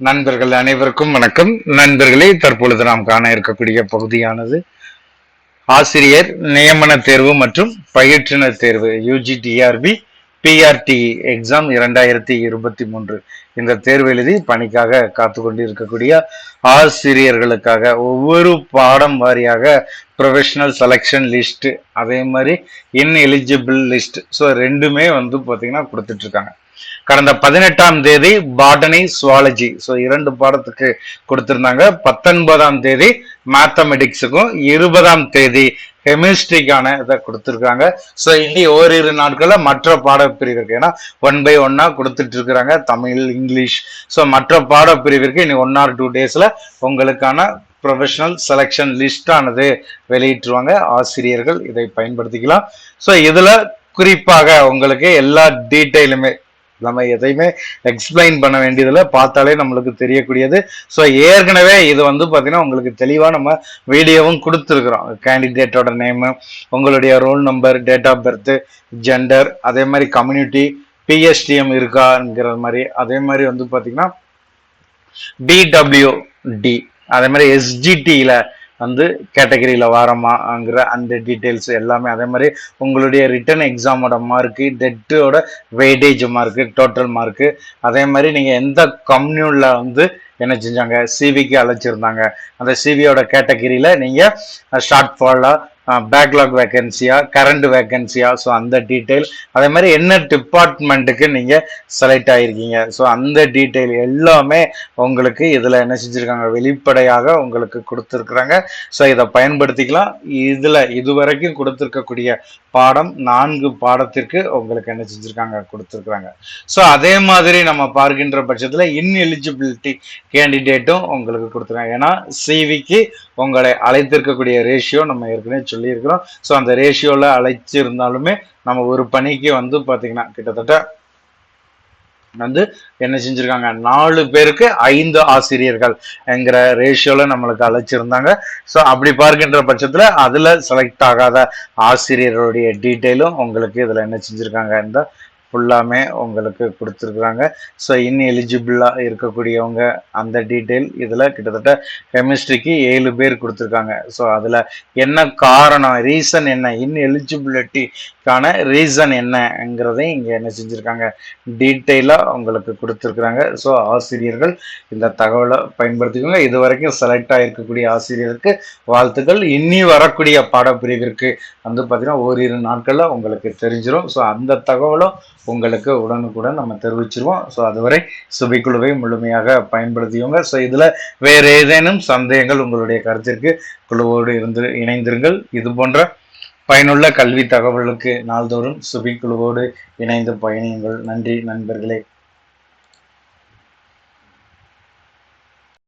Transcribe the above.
நண்பர்கள் அனைவருக்கும் வணக்கம். நண்பர்களே தற்பொழுது நாம் காண இருக்கக்கூடிய பகுதியானது ஆசிரியர் நியமன தேர்வு மற்றும் பயிற்றுனர் தேர்வு யூஜிடிஆர்பி பிஆர்டி எக்ஸாம் இரண்டாயிரத்தி இருபத்தி மூன்று. இந்த தேர்வு எழுதி பணிக்காக காத்து கொண்டிருக்கக்கூடிய ஆசிரியர்களுக்காக ஒவ்வொரு பாடம் வாரியாக ப்ரொஃபஷனல் செலெக்ஷன் லிஸ்ட் அதே மாதிரி இன் எலிஜிபிள் லிஸ்ட் ஸோ ரெண்டுமே வந்து பார்த்தீங்கன்னா கொடுத்துட்ருக்காங்க கடந்த பதினெட்டாம் தேதி பாட்டனி சுவாலஜி. ஸோ இரண்டு பாடத்துக்கு கொடுத்துருந்தாங்க. பத்தொன்பதாம் தேதி மேத்தமெட்டிக்ஸுக்கும் இருபதாம் தேதி கெமிஸ்ட்ரிக்கான இதை கொடுத்துருக்காங்க. ஸோ இனி ஓரிரு நாட்களில் மற்ற பாடப்பிரிவிற்கு ஏன்னா ஒன் பை ஒன்னாக கொடுத்துட்டு இருக்கிறாங்க தமிழ் இங்கிலீஷ். ஸோ மற்ற பாடப்பிரிவிற்கு இனி ஒன் ஆர் டூ டேஸில் உங்களுக்கான ப்ரொஃபஷனல் செலெக்ஷன் லிஸ்ட் ஆனது வெளியிட்டுருவாங்க. ஆசிரியர்கள் இதை பயன்படுத்திக்கலாம். ஸோ இதில் குறிப்பாக உங்களுக்கு எல்லா டீட்டெயிலுமே நம்ம எதையுமே எக்ஸ்பிளைன் பண்ண வேண்டியதில் பார்த்தாலே நம்மளுக்கு தெரியக்கூடியது. ஸோ ஏற்கனவே இது வந்து பார்த்தீங்கன்னா உங்களுக்கு தெளிவாக நம்ம வீடியோவும் கொடுத்துருக்குறோம். கேண்டிடேட்டோட நேமு உங்களுடைய roll number date of birth gender அதே மாதிரி கம்யூனிட்டி பிஎஸ்டிஎம் இருக்காங்கிற மாதிரி அதே மாதிரி வந்து பார்த்தீங்கன்னா பிடபிள்யூடி அதே மாதிரி எஸ்ஜிடியில் வந்து கேட்டகரியில் வாரமாங்கிற அந்த டீட்டெயில்ஸ் எல்லாமே. அதே மாதிரி உங்களுடைய ரிட்டன் எக்ஸாமோட மார்க்கு டெட்டோட வெயிட்டேஜ் மார்க்கு டோட்டல் மார்க்கு அதே மாதிரி நீங்கள் எந்த கம்யூனில் வந்து என்ன செஞ்சாங்க? சிவிக்கு அழைச்சிருந்தாங்க. அந்த சிவியோட கேட்டகிரியில் நீங்கள் ஷார்ட் ஃபாலாக பேக்லாக் வேகன்சியா கரண்ட் வேகன்சியா ஸோ அந்த டீட்டெயில் அதே மாதிரி என்ன டிபார்ட்மெண்ட்டுக்கு நீங்கள் செலக்ட் ஆகிருக்கீங்க ஸோ அந்த டீட்டெயில் எல்லாமே உங்களுக்கு இதில் என்ன செஞ்சுருக்காங்க? வெளிப்படையாக உங்களுக்கு கொடுத்துருக்குறாங்க. ஸோ இதை பயன்படுத்திக்கலாம். இதில் இதுவரைக்கும் கொடுத்துருக்கக்கூடிய பாடம் நான்கு பாடத்திற்கு உங்களுக்கு என்ன செஞ்சுருக்காங்க? கொடுத்துருக்குறாங்க. ஸோ அதே மாதிரி நம்ம பார்க்கின்ற பட்சத்தில் இன்எலிஜிபிலிட்டி கேண்டிடேட்டும் உங்களுக்கு கொடுத்துருக்காங்க. ஏன்னா சிவிக்கு உங்களை அழைத்திருக்கக்கூடிய ரேஷியோ நம்ம ஏற்கனவே சொல்லியிருக்கிறோம். ஸோ அந்த ரேஷியோவில் அழைச்சிருந்தாலுமே நம்ம ஒரு பணிக்கு வந்து பார்த்தீங்கன்னா கிட்டத்தட்ட வந்து என்ன செஞ்சிருக்காங்க? நாலு பேருக்கு ஐந்து ஆசிரியர்கள் என்கிற ரேஷியோல நம்மளுக்கு அழைச்சிருந்தாங்க. ஸோ அப்படி பார்க்கின்ற பட்சத்தில் அதில் செலக்ட் ஆகாத ஆசிரியருடைய டீட்டெயிலும் உங்களுக்கு இதில் என்ன செஞ்சுருக்காங்க இந்த ஃபுல்லாமே உங்களுக்கு கொடுத்துருக்குறாங்க. ஸோ இன் எலிஜிபிளாக இருக்கக்கூடியவங்க அந்த டீட்டெயில் இதில் கிட்டத்தட்ட கெமிஸ்ட்ரிக்கு ஏழு பேர் கொடுத்துருக்காங்க. ஸோ அதில் என்ன காரணம் ரீசன் என்ன இன் எலிஜிபிலிட்டிக்கான ரீசன் என்னங்கிறதையும் இங்கே என்ன செஞ்சுருக்காங்க டீட்டெயிலாக உங்களுக்கு கொடுத்துருக்குறாங்க. ஸோ ஆசிரியர்கள் இந்த தகவலை பயன்படுத்திக்கோங்க. இது வரைக்கும் செலக்ட் ஆகிருக்கக்கூடிய ஆசிரியருக்கு வாழ்த்துக்கள். இனி வரக்கூடிய பாடப்பிரிவிற்கு வந்து பார்த்தீங்கன்னா ஓரிரு நாட்களில் உங்களுக்கு தெரிஞ்சிடும் ஸோ அந்த தகவலும் உங்களுக்கு உடனுக்குடன் நம்ம தெரிவிச்சிருவோம். ஸோ அதுவரை சுபிக்குழுவை முழுமையாக பயன்படுத்தியோங்க ஸோ இதில் வேறு ஏதேனும் சந்தேகங்கள் உங்களுடைய கருத்திற்கு குழுவோடு இருந்து இணைந்திருங்கள். இது போன்ற பயனுள்ள கல்வி தகவலுக்கு நாள்தோறும் சுபி குழுவோடு இணைந்து பயணியுங்கள். நன்றி நண்பர்களே.